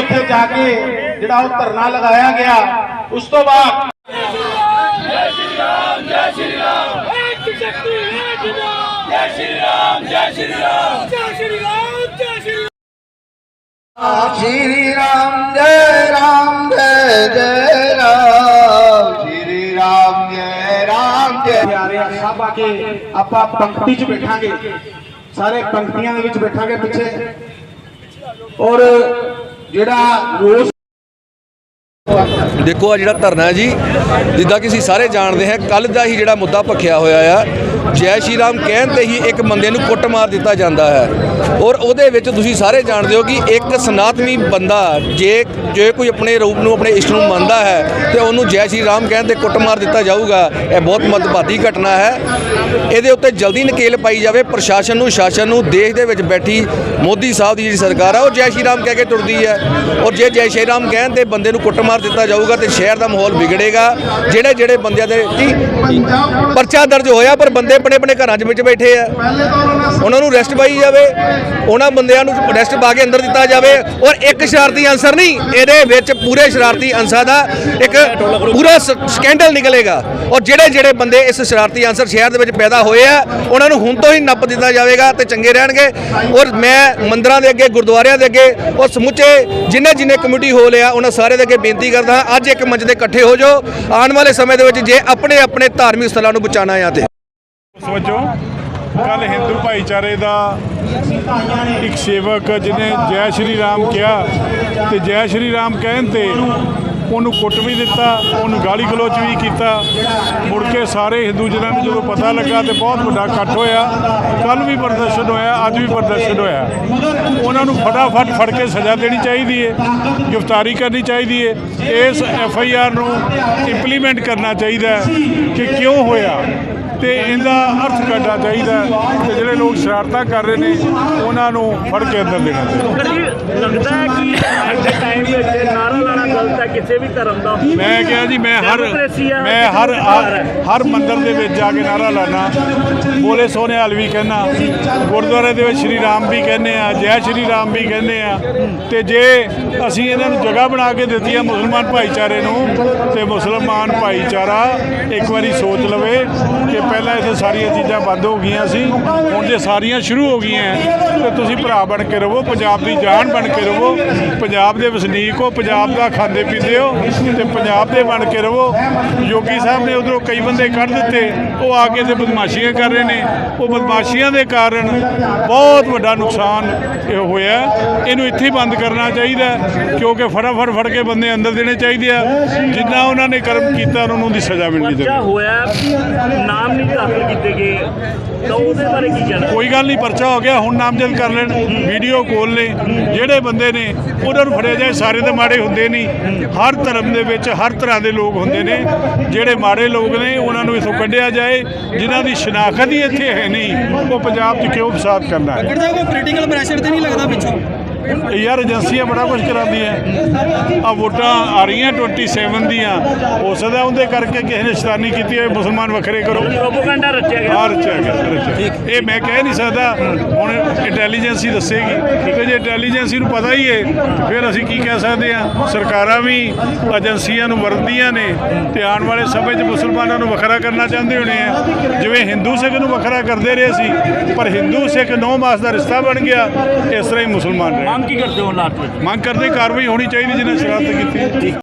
उसे जाके जरा धरना लगाया गया उस तो बाद जय राम जय जय राम श्री राम जय राम जय सब आके आप पंक्ति च बैठा सारे पंक्तियाँ बैठा पिछे और ਜਿਹੜਾ ਰੋਸ ਦੇਖੋ ਆ ਜਿਹੜਾ ਧਰਨਾ ਜੀ, ਜਿੱਦਾਂ ਕਿ ਅਸੀਂ ਸਾਰੇ ਜਾਣਦੇ ਹਾਂ ਕੱਲ ਦਾ ਹੀ ਜਿਹੜਾ ਮੁੱਦਾ ਭਖਿਆ ਹੋਇਆ ਆ, ਜੈ ਸ਼੍ਰੀ ਰਾਮ ਕਹਿਣ ਤੇ ਹੀ ਇੱਕ ਬੰਦੇ ਨੂੰ ਕੁੱਟ ਮਾਰ ਦਿੱਤਾ ਜਾਂਦਾ ਹੈ। ਔਰ ਉਹਦੇ ਵਿੱਚ ਤੁਸੀਂ ਸਾਰੇ ਜਾਣਦੇ ਹੋ ਕਿ ਇੱਕ ਸਨਾਤਨੀ ਬੰਦਾ ਜੇ ਜੇ ਕੋਈ ਆਪਣੇ ਰੂਪ ਨੂੰ, ਆਪਣੇ ਇਸ਼ਟ ਨੂੰ ਮੰਨਦਾ ਹੈ ਤੇ ਉਹਨੂੰ ਜੈ ਸ਼੍ਰੀ ਰਾਮ ਕਹਿਣ ਤੇ ਕੁੱਟ ਮਾਰ ਦਿੱਤਾ ਜਾਊਗਾ, ਇਹ ਬਹੁਤ ਮਤਭਾਦੀ ਘਟਨਾ ਹੈ। ਇਹਦੇ ਉੱਤੇ ਜਲਦੀ ਨਕੇਲ ਪਾਈ ਜਾਵੇ, ਪ੍ਰਸ਼ਾਸਨ ਨੂੰ, ਸ਼ਾਸਨ ਨੂੰ, ਦੇਸ਼ ਦੇ ਵਿੱਚ ਬੈਠੀ ਮੋਦੀ ਸਾਹਿਬ ਦੀ ਜਿਹੜੀ ਸਰਕਾਰ ਹੈ ਉਹ ਜੈ ਸ਼੍ਰੀ ਰਾਮ ਕਹਿ ਕੇ ਤੁਰਦੀ ਹੈ। ਔਰ ਜੇ ਜੈ ਸ਼੍ਰੀ ਰਾਮ ਕਹਿਣ ਤੇ ਬੰਦੇ ਨੂੰ ਕੁੱਟਮਾਰ ਦਿੱਤਾ ਜਾਊਗਾ ਤੇ ਸ਼ਹਿਰ ਦਾ ਮਾਹੌਲ ਵਿਗੜੇਗਾ। ਜਿਹੜੇ ਜਿਹੜੇ ਬੰਦਿਆਂ ਦੇ ਪਰਚਾ ਦਰਜ ਹੋਇਆ, ਪਰ ਬੰਦੇ ਆਪਣੇ ਆਪਣੇ ਘਰਾਂ 'ਚ ਵਿੱਚ ਬੈਠੇ ਆ। ਉਹਨਾਂ ਨੂੰ ਰੈਸਟ ਪਾਈ ਜਾਵੇ। ਉਹਨਾਂ ਬੰਦਿਆਂ ਨੂੰ ਰੈਸਟ ਪਾ ਕੇ ਅੰਦਰ ਦਿੱਤਾ ਜਾਵੇ ਔਰ ਇੱਕ ਸ਼ਰਾਰਤੀ ਅਨਸਰ ਨਹੀਂ, ਇਹਦੇ ਵਿੱਚ ਪੂਰੇ ਸ਼ਰਾਰਤੀ ਅਨਸਰ ਦਾ ਇੱਕ ਪੂਰਾ ਸਕੈਂਡਲ ਨਿਕਲੇਗਾ। ਔਰ ਜਿਹੜੇ ਜਿਹੜੇ ਬੰਦੇ ਇਸ ਸ਼ਰਾਰਤੀ ਅਨਸਰ ਸ਼ਹਿਰ ਦੇ ਵਿੱਚ ਪੈਦਾ ਹੋਏ ਆ, ਉਹਨਾਂ ਨੂੰ ਹੁਣ ਤੋਂ ਹੀ ਨੱਪ ਦਿੱਤਾ ਜਾਵੇਗਾ ਤੇ ਚੰਗੇ ਰਹਿਣਗੇ। ਔਰ ਮੈਂ ਮੰਦਰਾਂ ਦੇ ਅੱਗੇ, ਗੁਰਦੁਆਰਿਆਂ ਦੇ ਅੱਗੇ ਔਰ ਸਮੁੱਚੇ ਜਿੰਨੇ ਜਿੰਨੇ ਕਮੇਟੀ ਹੋ ਲਿਆ ਉਹਨਾਂ ਸਾਰੇ ਦੇ ਅੱਗੇ ਬੇਨਤੀ ਕਰਦਾ ਅੱਜ ਇੱਕ ਮੰਚ ਦੇ ਇਕੱਠੇ ਹੋ ਜਾਓ। ਆਉਣ ਵਾਲੇ ਸਮੇਂ ਦੇ ਵਿੱਚ ਜੇ ਆਪਣੇ ਆਪਣੇ ਧਾਰਮਿਕ ਸਥਲਾਂ ਨੂੰ ਬਚਾਉਣਾ ਆ ਤੇ। ਉਸ ਕੱਲ ਹਿੰਦੂ ਭਾਈਚਾਰੇ ਦਾ ਇੱਕ ਸੇਵਕ ਜਿਹਨੇ ਜੈ ਸ਼੍ਰੀ ਰਾਮ ਕਿਹਾ ਤੇ ਜੈ ਸ਼੍ਰੀ ਰਾਮ ਕਹਿਣ ਤੇ ਉਹਨੂੰ ਕੁੱਟ ਵੀ ਦਿੱਤਾ, ਉਹਨੂੰ ਗਾਲੀ ਗਲੋਚ ਵੀ ਕੀਤਾ। ਮੁੜ ਕੇ ਸਾਰੇ ਹਿੰਦੂ ਜਨਾਂ ਨੂੰ ਜਦੋਂ ਪਤਾ ਲੱਗਾ ਤੇ ਬਹੁਤ ਵੱਡਾ ਇਕੱਠ ਹੋਇਆ। ਕੱਲ ਵੀ ਪ੍ਰਦਰਸ਼ਨ ਹੋਇਆ, ਅੱਜ ਵੀ ਪ੍ਰਦਰਸ਼ਨ ਹੋਇਆ। ਉਹਨਾਂ ਨੂੰ ਫਟਾਫਟ ਫੜ ਕੇ ਸਜ਼ਾ ਦੇਣੀ ਚਾਹੀਦੀ ਹੈ ਗ੍ਰਿਫਤਾਰੀ ਕਰਨੀ ਚਾਹੀਦੀ ਹੈ ਇਸ ਐਫ ਆਈ ਆਰ ਨੂੰ ਇੰਪਲੀਮੈਂਟ ਕਰਨਾ ਚਾਹੀਦਾ ਹੈ ਕਿ ਕਿਉਂ ਹੋਇਆ? ਤੇ ਇਹਦਾ ਅਰਥ ਕੱਢਣਾ ਚਾਹੀਦਾ ਹੈ ਤੇ ਜਿਹੜੇ ਲੋਕ ਸ਼ਰਾਰਤਾਂ ਕਰ ਰਹੇ ਨੇ, ਉਹਨਾਂ ਨੂੰ ਫੜ ਕੇ ਅੰਦਰ ਦੇਣਾ ਚਾਹੀਦਾ। ਕਿਸੇ ਵੀ ਧਰਮ ਦਾ ਮੈਂ ਕਿਹਾ ਜੀ ਮੈਂ ਹਰ ਆ, ਮੈਂ ਹਰ ਹੈ। ਹਰ ਮੰਦਿਰ ਦੇ ਵਿੱਚ ਜਾ ਕੇ ਨਾਰਾ ਲਾਣਾ ਬੋਲੇ ਸੋਨਿਹਾਲ ਵੀ ਕਹਿਣਾ ਗੁਰਦੁਆਰੇ ਦੇ ਵਿੱਚ ਸ਼੍ਰੀ ਰਾਮ ਵੀ ਕਹਿੰਦੇ ਆ ਜੈ ਸ਼੍ਰੀ ਰਾਮ ਵੀ ਕਹਿੰਦੇ ਆ। ਤੇ ਜੇ ਅਸੀਂ ਇਹਨਾਂ ਨੂੰ ਜਗ੍ਹਾ ਬਣਾ ਕੇ ਦਿੱਤੀ ਆ ਮੁਸਲਮਾਨ ਭਾਈਚਾਰੇ ਨੂੰ ਤੇ ਮੁਸਲਮਾਨ ਭਾਈਚਾਰਾ ਇੱਕ ਵਾਰੀ ਸੋਚ ਲਵੇ ਕਿ ਪਹਿਲਾਂ ਇੱਥੇ ਸਾਰੀਆਂ ਚੀਜ਼ਾਂ ਬੰਦ ਹੋ ਗਈਆਂ ਸੀ ਹੁਣ ਜੇ ਸਾਰੀਆਂ ਸ਼ੁਰੂ ਹੋ ਗਈਆਂ ਤੇ ਤੁਸੀਂ ਭਰਾ ਬਣ ਕੇ ਰਹੋ ਪੰਜਾਬ ਦੀ ਜਾਨ ਬਣ ਕੇ ਰਹੋ ਪੰਜਾਬ ਦੇ ਵਸਨੀਕ ਹੋ ਪੰਜਾਬ ਦਾ ਖਾਂਦੇ ਪੀਂਦੇ ਹੋ ਤੇ ਪੰਜਾਬ ਦੇ ਬਣ ਕੇ ਰਹੋ ਯੋਗੀ ਸਾਹਿਬ ਨੇ ਉਧਰੋਂ ਕਈ ਬੰਦੇ ਕੱਢ ਦਿੱਤੇ ਉਹ ਆ ਕੇ ਤੇ ਬਦਮਾਸ਼ੀਆਂ ਕਰ ਰਹੇ ਨੇ। ਉਹ ਬਦਮਾਸ਼ੀਆਂ ਦੇ ਕਾਰਨ ਬਹੁਤ ਵੱਡਾ ਨੁਕਸਾਨ ਇਹ ਹੋਇਆ। ਇਹਨੂੰ ਇੱਥੇ ਹੀ ਬੰਦ ਕਰਨਾ ਚਾਹੀਦਾ ਹੈ, ਕਿਉਂਕਿ ਫਟਾਫਟ ਫੜ ਕੇ ਬੰਦੇ ਅੰਦਰ ਦੇਣੇ ਚਾਹੀਦੇ ਆ। ਜਿੰਨਾ ਉਹਨਾਂ ਨੇ ਕਰਮ ਕੀਤਾ ਉਹਨਾਂ ਨੂੰ ਦੀ ਸਜ਼ਾ ਮਿਲਣੀ ਚਾਹੀਦੀ ਹੋਇਆ ਨਾਮ ਨਹੀਂ ਦਾਖਲ ਕੀਤੇ ਗਏ। ਕੋਈ ਗੱਲ ਨਹੀਂ ਪਰਚਾ ਹੋ ਗਿਆ ਹੁਣ ਨਾਮਜ਼ਦ ਕਰ ਲੈਣ। ਵੀਡੀਓ ਕੋਲ ਨੇ। ਜਿਹੜੇ ਬੰਦੇ ਨੇ ਉਹਨਾਂ ਨੂੰ ਫੜਿਆ ਜਾਏ ਸਾਰੇ ਤਾਂ ਮਾੜੇ ਹੁੰਦੇ ਨਹੀਂ। ਹਰ ਧਰਮ ਦੇ ਵਿੱਚ ਹਰ ਤਰ੍ਹਾਂ ਦੇ ਲੋਕ ਹੁੰਦੇ ਨੇ। ਜਿਹੜੇ ਮਾੜੇ ਲੋਕ ਨੇ, ਉਹਨਾਂ ਨੂੰ ਇਥੋਂ ਕੱਢਿਆ ਜਾਏ। ਜਿਨ੍ਹਾਂ ਦੀ ਸ਼ਨਾਖਤ ਹੀ ਇੱਥੇ ਹੈ ਨਹੀਂ, ਉਹ ਪੰਜਾਬ 'ਚ ਕਿਉਂ ਫਸਾਦ ਕਰਨਾ ਹੈ? ਕੋਈ ਪੋਲੀਟੀਕਲ ਪ੍ਰੈਸ਼ਰ ਤੇ ਨਹੀਂ ਲੱਗਦਾ ਪਿੱਛੋਂ? ਯਾਰ ਏਜੰਸੀਆਂ ਬੜਾ ਕੁਝ ਕਰਾਉਂਦੀਆਂ। ਆ ਵੋਟਾਂ ਆ ਰਹੀਆਂ 27 ਦੀਆਂ। ਹੋ ਸਕਦਾ ਉਹਦੇ ਕਰਕੇ ਕਿਸੇ ਨੇ ਸ਼ੈਤਾਨੀ ਕੀਤੀ ਹੋਵੇ ਮੁਸਲਮਾਨ ਵੱਖਰੇ ਕਰੋ। ਪ੍ਰੋਪਗੈਂਡਾ ਰਚਿਆ ਗਿਆ। ਆ ਰਚਿਆ ਗਿਆ ਰਚਿਆ। ਇਹ ਮੈਂ ਕਹਿ ਨਹੀਂ ਸਕਦਾ ਹੁਣ ਇੰਟੈਲੀਜੈਂਸੀ ਦੱਸੇਗੀ। ਤੇ ਜੇ ਇੰਟੈਲੀਜੈਂਸੀ ਨੂੰ ਪਤਾ ਹੀ ਹੈ ਤੇ ਫਿਰ ਅਸੀਂ ਕੀ ਕਹਿ ਸਕਦੇ ਆ ਸਰਕਾਰਾਂ ਵੀ ਏਜੰਸੀਆਂ ਨੂੰ ਵਰਦੀਆਂ ਨੇ ਤੇ ਆਉਣ ਵਾਲੇ ਸਮੇਂ 'ਚ ਮੁਸਲਮਾਨਾਂ ਨੂੰ ਵੱਖਰਾ ਕਰਨਾ ਚਾਹੁੰਦੇ ਹੋਣੇ ਆ। ਜਿਵੇਂ ਹਿੰਦੂ ਸਿੱਖ ਨੂੰ ਵੱਖਰਾ ਕਰਦੇ ਰਹੇ ਸੀ ਪਰ ਹਿੰਦੂ ਸਿੱਖ ਨੌ ਮਾਸ ਦਾ ਰਿਸ਼ਤਾ ਬਣ ਗਿਆ ਇਸ ਤਰ੍ਹਾਂ ਹੀ ਮੁਸਲਮਾਨ ਰਹੇ। ਮੰਗ ਕੀ ਕਰਦੇ ਹੋ ਲਾਸਟ ਵਿੱਚ? ਮੰਗ ਕਰਦੇ ਕਾਰਵਾਈ ਹੋਣੀ ਚਾਹੀਦੀ ਜਿਹਨਾਂ ਸ਼ਰਾਰਤ ਕੀਤੀ।